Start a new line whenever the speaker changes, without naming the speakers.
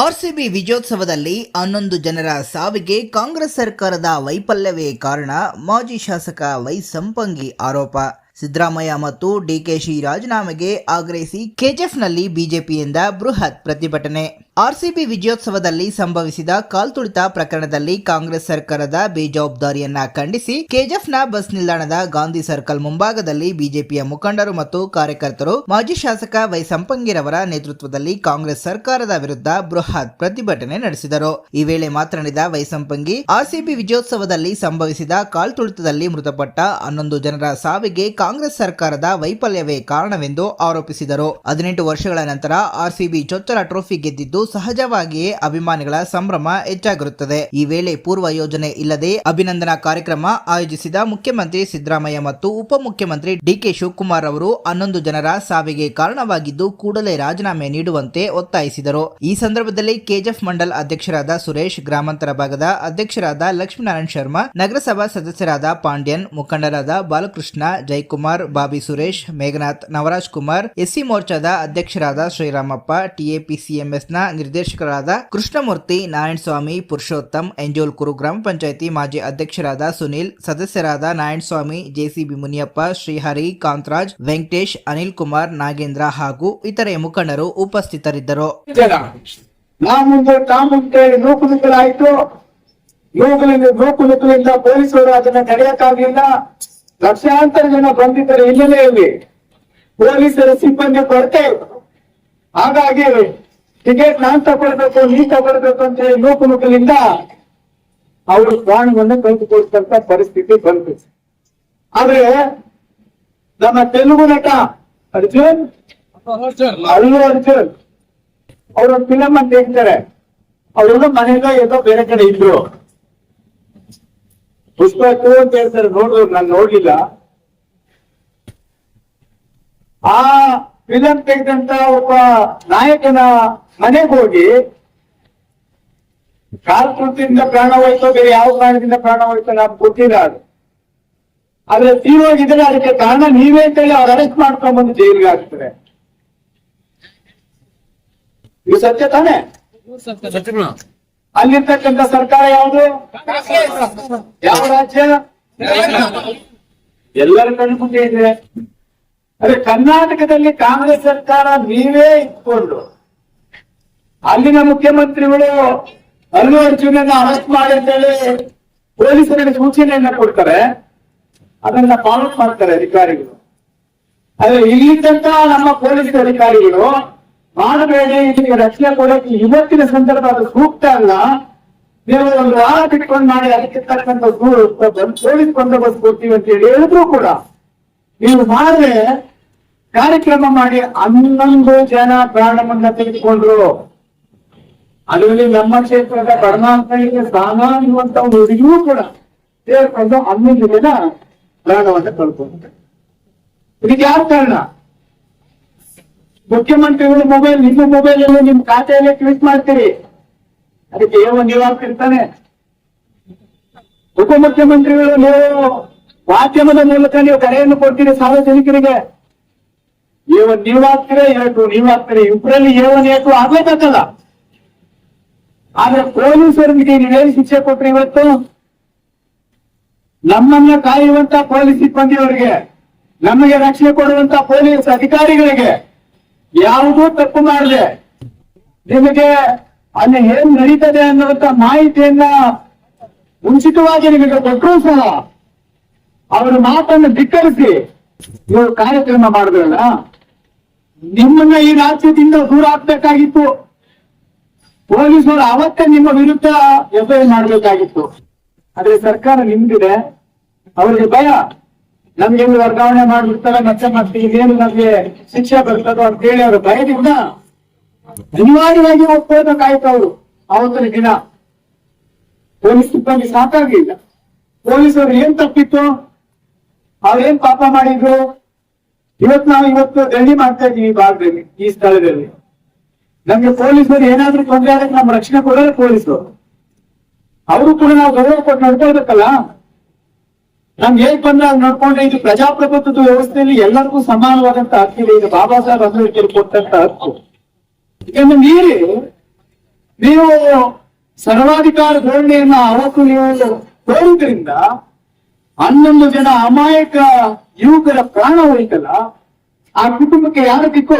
RCB ವಿಜಯೋತ್ಸವದಲ್ಲಿ ಹನ್ನೊಂದು ಜನರ ಸಾವಿಗೆ ಕಾಂಗ್ರೆಸ್ ಸರ್ಕಾರದ ವೈಫಲ್ಯವೇ ಕಾರಣ, ಮಾಜಿ ಶಾಸಕ ವೈ ಸಂಪಂಗಿ ಆರೋಪ. ಸಿದ್ದರಾಮಯ್ಯ ಮತ್ತು ಡಿಕೆಶಿ ರಾಜೀನಾಮೆಗೆ ಆಗ್ರಹಿಸಿ ಕೆಜೆಫ್ನಲ್ಲಿ ಬಿಜೆಪಿಯಿಂದ ಬೃಹತ್ ಪ್ರತಿಭಟನೆ. ಆರ್ಸಿಬಿ ವಿಜಯೋತ್ಸವದಲ್ಲಿ ಸಂಭವಿಸಿದ ಕಾಲ್ತುಳಿತ ಪ್ರಕರಣದಲ್ಲಿ ಕಾಂಗ್ರೆಸ್ ಸರ್ಕಾರದ ಬೇಜವಾಬ್ದಾರಿಯನ್ನ ಖಂಡಿಸಿ ಕೆಜೆಫ್ನ ಬಸ್ ನಿಲ್ದಾಣದ ಗಾಂಧಿ ಸರ್ಕಲ್ ಮುಂಭಾಗದಲ್ಲಿ ಬಿಜೆಪಿಯ ಮುಖಂಡರು ಮತ್ತು ಕಾರ್ಯಕರ್ತರು ಮಾಜಿ ಶಾಸಕ ವೈ ಸಂಪಂಗಿರವರ ನೇತೃತ್ವದಲ್ಲಿ ಕಾಂಗ್ರೆಸ್ ಸರ್ಕಾರದ ವಿರುದ್ಧ ಬೃಹತ್ ಪ್ರತಿಭಟನೆ ನಡೆಸಿದರು. ಈ ವೇಳೆ ಮಾತನಾಡಿದ ವೈ ಸಂಪಂಗಿ ಆರ್ಸಿಬಿ ವಿಜಯೋತ್ಸವದಲ್ಲಿ ಸಂಭವಿಸಿದ ಕಾಲ್ತುಳಿತದಲ್ಲಿ ಮೃತಪಟ್ಟ ಹನ್ನೊಂದು ಜನರ ಸಾವಿಗೆ ಕಾಂಗ್ರೆಸ್ ಸರ್ಕಾರದ ವೈಫಲ್ಯವೇ ಕಾರಣವೆಂದು ಆರೋಪಿಸಿದರು. ಹದಿನೆಂಟು ವರ್ಷಗಳ ನಂತರ ಆರ್ಸಿಬಿ ಚೊಚ್ಚಲ ಟ್ರೋಫಿ ಗೆದ್ದಿದ್ದು ಸಹಜವಾಗಿಯೇ ಅಭಿಮಾನಿಗಳ ಸಂಭ್ರಮ ಹೆಚ್ಚಾಗಿರುತ್ತದೆ. ಈ ವೇಳೆ ಪೂರ್ವ ಯೋಜನೆ ಇಲ್ಲದೆ ಅಭಿನಂದನಾ ಕಾರ್ಯಕ್ರಮ ಆಯೋಜಿಸಿದ ಮುಖ್ಯಮಂತ್ರಿ ಸಿದ್ದರಾಮಯ್ಯ ಮತ್ತು ಉಪಮುಖ್ಯಮಂತ್ರಿ ಡಿಕೆ ಶಿವಕುಮಾರ್ ಅವರು ಹನ್ನೊಂದು ಜನರ ಸಾವಿಗೆ ಕಾರಣವಾಗಿದ್ದು, ಕೂಡಲೇ ರಾಜೀನಾಮೆ ನೀಡುವಂತೆ ಒತ್ತಾಯಿಸಿದರು. ಈ ಸಂದರ್ಭದಲ್ಲಿ ಕೆಜಿಎಫ್ ಮಂಡಲ್ ಅಧ್ಯಕ್ಷರಾದ ಸುರೇಶ್, ಗ್ರಾಮಾಂತರ ಭಾಗದ ಅಧ್ಯಕ್ಷರಾದ ಲಕ್ಷ್ಮೀನಾರಾಯಣ ಶರ್ಮಾ, ನಗರಸಭಾ ಸದಸ್ಯರಾದ ಪಾಂಡ್ಯನ್, ಮುಖಂಡರಾದ ಬಾಲಕೃಷ್ಣ, ಜಯಕುಮಾರ್, ಬಾಬಿ ಸುರೇಶ್, ಮೇಘನಾಥ್, ನವರಾಜ್ ಕುಮಾರ್, ಎಸ್ಸಿ ಮೋರ್ಚಾದ ಅಧ್ಯಕ್ಷರಾದ ಶ್ರೀರಾಮಪ್ಪ ಟಿಎಪಿಸಿಎಂಎಸ್ನ ನಿರ್ದೇಶಕರಾದ ಕೃಷ್ಣಮೂರ್ತಿ, ನಾರಾಯಣಸ್ವಾಮಿ, ಪುರುಷೋತ್ತಮ್, ಎಂಜೋಲ್ಕುರು ಗ್ರಾಮ ಪಂಚಾಯಿತಿ ಮಾಜಿ ಅಧ್ಯಕ್ಷರಾದ ಸುನಿಲ್, ಸದಸ್ಯರಾದ ನಾರಾಯಣಸ್ವಾಮಿ, ಜೆಸಿಬಿ ಮುನಿಯಪ್ಪ, ಶ್ರೀಹರಿ, ಕಾಂತರಾಜ್, ವೆಂಕಟೇಶ್, ಅನಿಲ್ ಕುಮಾರ್, ನಾಗೇಂದ್ರ ಹಾಗೂ ಇತರೆ ಮುಖಂಡರು ಉಪಸ್ಥಿತರಿದ್ದರು.
ಲಕ್ಷಾಂತರ ಜನ ಬಂದಿದ್ದರ ಹಿನ್ನೆಲೆಯಲ್ಲಿ ಪೊಲೀಸರ ಸಿಬ್ಬಂದಿ ಕೊರತೆ. ಹಾಗಾಗಿ ಟಿಕೆಟ್ ನಾನ್ ತಗೊಳ್ಬೇಕು ನೀ ತಗೊಳ್ಬೇಕು ಅಂತ ಹೇಳಿ ನೂಕುನುಗ್ಗಲಿಂದ ಅವರು ಪ್ರಾಣವನ್ನು ಕಳೆದುಕೊಳ್ತಂತ ಪರಿಸ್ಥಿತಿ ಬಂತು. ಆದ್ರೆ ನಮ್ಮ ತೆಲುಗು ನಟ ಅರ್ಜುನ್ ಅಲ್ಲು ಅರ್ಜುನ್, ಅವ್ರ ಫಿಲಮ್ ಅಂತ ಹೇಳ್ತಾರೆ ಅವರು ಮನೆಗ ಏನೋ ಬೇರೆ ಕಡೆ ಇದ್ರು. ಪುಷ್ಪ ಟೂ ಅಂತ ಹೇಳ್ತಾರೆ ನೋಡಿದ್ರು ನಾನು ನೋಡ್ಲಿಲ್ಲ. ಆ ಫಿಲಂ ತೆಗೆದಂತ ಒಬ್ಬ ನಾಯಕನ ಮನೆಗೆ ಹೋಗಿ ಕಾಲ್ಕೃತಿಯಿಂದ ಪ್ರಾಣ ಹೋಯ್ತೋ ಬೇರೆ ಯಾವ ಕಾರಣದಿಂದ ಪ್ರಾಣ ಹೋಯ್ತೋ ನಮ್ಗೆ ಗೊತ್ತಿಲ್ಲ ಅದು. ಆದ್ರೆ ತೀರೋಗಿದ್ರೆ ಅದಕ್ಕೆ ಕಾರಣ ನೀವೇ ಅಂತೇಳಿ ಅವ್ರು ಅರೆಸ್ಟ್ ಮಾಡ್ಕೊಂಡ್ ಬಂದು ಜೈಲಿಗೆ ಹಾಕ್ತಾರೆ. ಇದು ಸತ್ಯ ತಾನೆ? ಅಲ್ಲಿರ್ತಕ್ಕಂಥ ಸರ್ಕಾರ ಯಾವುದು? ಯಾವ ರಾಜ್ಯ? ಎಲ್ಲರ ಕಣ್ಣು ಮುಂದೆ ಇದೆ. ಅದೇ ಕರ್ನಾಟಕದಲ್ಲಿ ಕಾಂಗ್ರೆಸ್ ಸರ್ಕಾರ ನೀವೇ ಇಟ್ಕೊಂಡು ಅಲ್ಲಿನ ಮುಖ್ಯಮಂತ್ರಿಗಳು ಅಲ್ಲು ಅರ್ಜುನನ್ನ ಅರೆಸ್ಟ್ ಮಾಡಿ ಅಂತ ಹೇಳಿ ಪೊಲೀಸರಿಗೆ ಸೂಚನೆಯನ್ನ ಕೊಡ್ತಾರೆ. ಅದನ್ನ ಫಾಲೋ ಮಾಡ್ತಾರೆ ಅಧಿಕಾರಿಗಳು. ಆದ್ರೆ ಇಲ್ಲಿದ್ದಂತ ನಮ್ಮ ಪೊಲೀಸ್ ಅಧಿಕಾರಿಗಳು ಮಾಡಬೇಡಿ ಇದಕ್ಕೆ ರಕ್ಷಣೆ ಕೊಡೋಕೆ ಇವತ್ತಿನ ಸಂದರ್ಭ ಅದು ಸೂಕ್ತ ಅಲ್ಲ. ನೀವು ಒಂದು ವಾರ ಬಿಟ್ಕೊಂಡು ಮಾಡಿ, ಅದಕ್ಕೆ ತಕ್ಕಂತ ಪೊಲೀಸ್ ಬಂದೋಬಸ್ತ್ ಕೊಡ್ತೀವಿ ಅಂತ ಹೇಳಿ ಹೇಳಿದ್ರು ಕೂಡ. ನೀವು ಮಾಡಿದ್ರೆ ಕಾರ್ಯಕ್ರಮ ಮಾಡಿ ಹನ್ನೊಂದು ಜನ ಪ್ರಾಣವನ್ನ ತೆಗೆದುಕೊಂಡ್ರು. ಅದರಲ್ಲಿ ನಮ್ಮ ಕ್ಷೇತ್ರದ ಕರ್ನಾಟಕ ಸ್ಥಾನ ಅನ್ನುವಂತ ಒಂದು ಹುಡುಗಿಯೂ ಕೂಡ ಸೇರ್ಕೊಂಡು ಹನ್ನೊಂದು ಜನ ಪ್ರಾಣವನ್ನ ಕಳ್ಕೊಂಡ್ರು ಇದಕ್ಕೆ ಯಾವ ಕಾರಣ? ಮುಖ್ಯಮಂತ್ರಿಗಳು ಮೊಬೈಲ್ ನಿಮ್ಮ ಮೊಬೈಲ್ ಅಲ್ಲಿ ನಿಮ್ ಖಾತೆಯಲ್ಲೇ ಟ್ವೀಟ್ ಮಾಡ್ತೀರಿ. ಅದಕ್ಕೆ ಏನು ನೀವು ಆಗ್ತಿರ್ತಾನೆ ಉಪಮುಖ್ಯಮಂತ್ರಿಗಳು ನೀವು ಮಾಧ್ಯಮದ ಮೂಲಕ ನೀವು ಕರೆಯನ್ನು ಕೊಡ್ತೀರಿ ಸಾರ್ವಜನಿಕರಿಗೆ. ಏವನ್ ನೀವ್ ಆಗ್ತೀರಾ ಎರಡು ನೀವ್ ಆಗ್ತೀರಾ ಇಬ್ಬರಲ್ಲಿ ಏವನ್ ಏಟು ಆಗ್ಲೇಬೇಕಲ್ಲ ಆದ್ರೆ ಪೊಲೀಸರಿಗೆ ನೀವೇನು ಶಿಕ್ಷೆ ಕೊಟ್ರಿ ಇವತ್ತು? ನಮ್ಮನ್ನ ಕಾಯುವಂತ ಪೊಲೀಸ್ ಸಿಬ್ಬಂದಿಯವರಿಗೆ, ನಮಗೆ ರಕ್ಷಣೆ ಕೊಡುವಂತ ಪೊಲೀಸ್ ಅಧಿಕಾರಿಗಳಿಗೆ ಯಾವುದೂ ತಪ್ಪು ಮಾಡದೆ ನಿಮಗೆ ಅಲ್ಲಿ ಏನ್ ನಡೀತದೆ ಅನ್ನುವಂತ ಮಾಹಿತಿಯನ್ನ ಮುಂಚಿತವಾಗಿ ನಿಮಗೆ ಕೊಟ್ಟರು ಸಹ ಅವರ ಮಾತನ್ನು ಧಿಕ್ಕರಿಸಿ ನೀವು ಕಾರ್ಯಕ್ರಮ ಮಾಡಿದ್ರಲ್ಲ? ನಿಮ್ಮನ್ನ ಈ ರಾಜ್ಯದಿಂದ ದೂರ ಹಾಕ್ಬೇಕಾಗಿತ್ತು. ಪೊಲೀಸರು ಅವತ್ತೇ ನಿಮ್ಮ ವಿರುದ್ಧ ಎಫ್ಐಆರ್ ಮಾಡಬೇಕಾಗಿತ್ತು. ಆದ್ರೆ ಸರ್ಕಾರ ನಿಮ್ದಿದೆ ಅವ್ರಿಗೆ ಭಯ. ನಮ್ಗೆ ವರ್ಗಾವಣೆ ಮಾಡ್ಬಿಡ್ತಾರೆ, ಮತ್ತೆ ಮತ್ತೆ ಇನ್ನೇನು ನಮ್ಗೆ ಶಿಕ್ಷೆ ಬರ್ತದೋ ಅಂತ ಹೇಳಿ ಅವ್ರ ಭಯದಿಂದ ಅನಿವಾರ್ಯವಾಗಿ ಒಪ್ಪಬೇಕಾಯ್ತು ಅವರು ಅವತ್ತಿನ ದಿನ. ಪೊಲೀಸ್ ಸಿಬ್ಬಂದಿ ಸಾಕಾಗ್ಲಿಲ್ಲ. ಪೊಲೀಸರು ಏನ್ ತಪ್ಪಿತ್ತು? ಅವ್ರೇನ್ ಪಾಪ ಮಾಡಿದ್ರು? ಇವತ್ತು ನಾವು ಇವತ್ತು ದಂಡಿ ಮಾಡ್ತಾ ಇದ್ದೀವಿ ಈ ಭಾಗದಲ್ಲಿ, ಈ ಸ್ಥಳದಲ್ಲಿ. ನಮ್ಗೆ ಪೊಲೀಸರು ಏನಾದ್ರೂ ತೊಂದರೆ ಆದ್ರೆ ನಮ್ಮ ರಕ್ಷಣೆ ಕೊಡೋದು ಪೊಲೀಸರು. ಅವರು ಕೂಡ ನಾವು ಗೌರವ ಕೊಟ್ಟು ನೋಡ್ಕೊಳ್ಬೇಕಲ್ಲ? ನಮ್ಗೆ ಹೇಗ್ ಬಂದ್ರೆ ಅದು ನೋಡ್ಕೊಂಡ್ರೆ ಇದು ಪ್ರಜಾಪ್ರಭುತ್ವದ ವ್ಯವಸ್ಥೆಯಲ್ಲಿ ಎಲ್ಲರಿಗೂ ಸಮಾನವಾದಂತ ಹಕ್ಕಿದೆ ಇದು. ಬಾಬಾ ಸಾಹೇಬ್ ಅಂಬೇಡ್ಕರ್ ಕೊಟ್ಟಂತ ಹಕ್ಕು ಇದನ್ನು ಮೀರಿ ನೀವು ಸರ್ವಾಧಿಕಾರ ಧೋರಣೆಯನ್ನ ಅವತ್ತು ನೀವು ತೋರಿದ್ರಿಂದ ಹನ್ನೊಂದು ಜನ ಅಮಾಯಕ ಯುವಕರ ಪ್ರಾಣ ಹೋಯ್ತಲ್ಲ ಆ ಕುಟುಂಬಕ್ಕೆ ಯಾರು ದಿಕ್ಕು?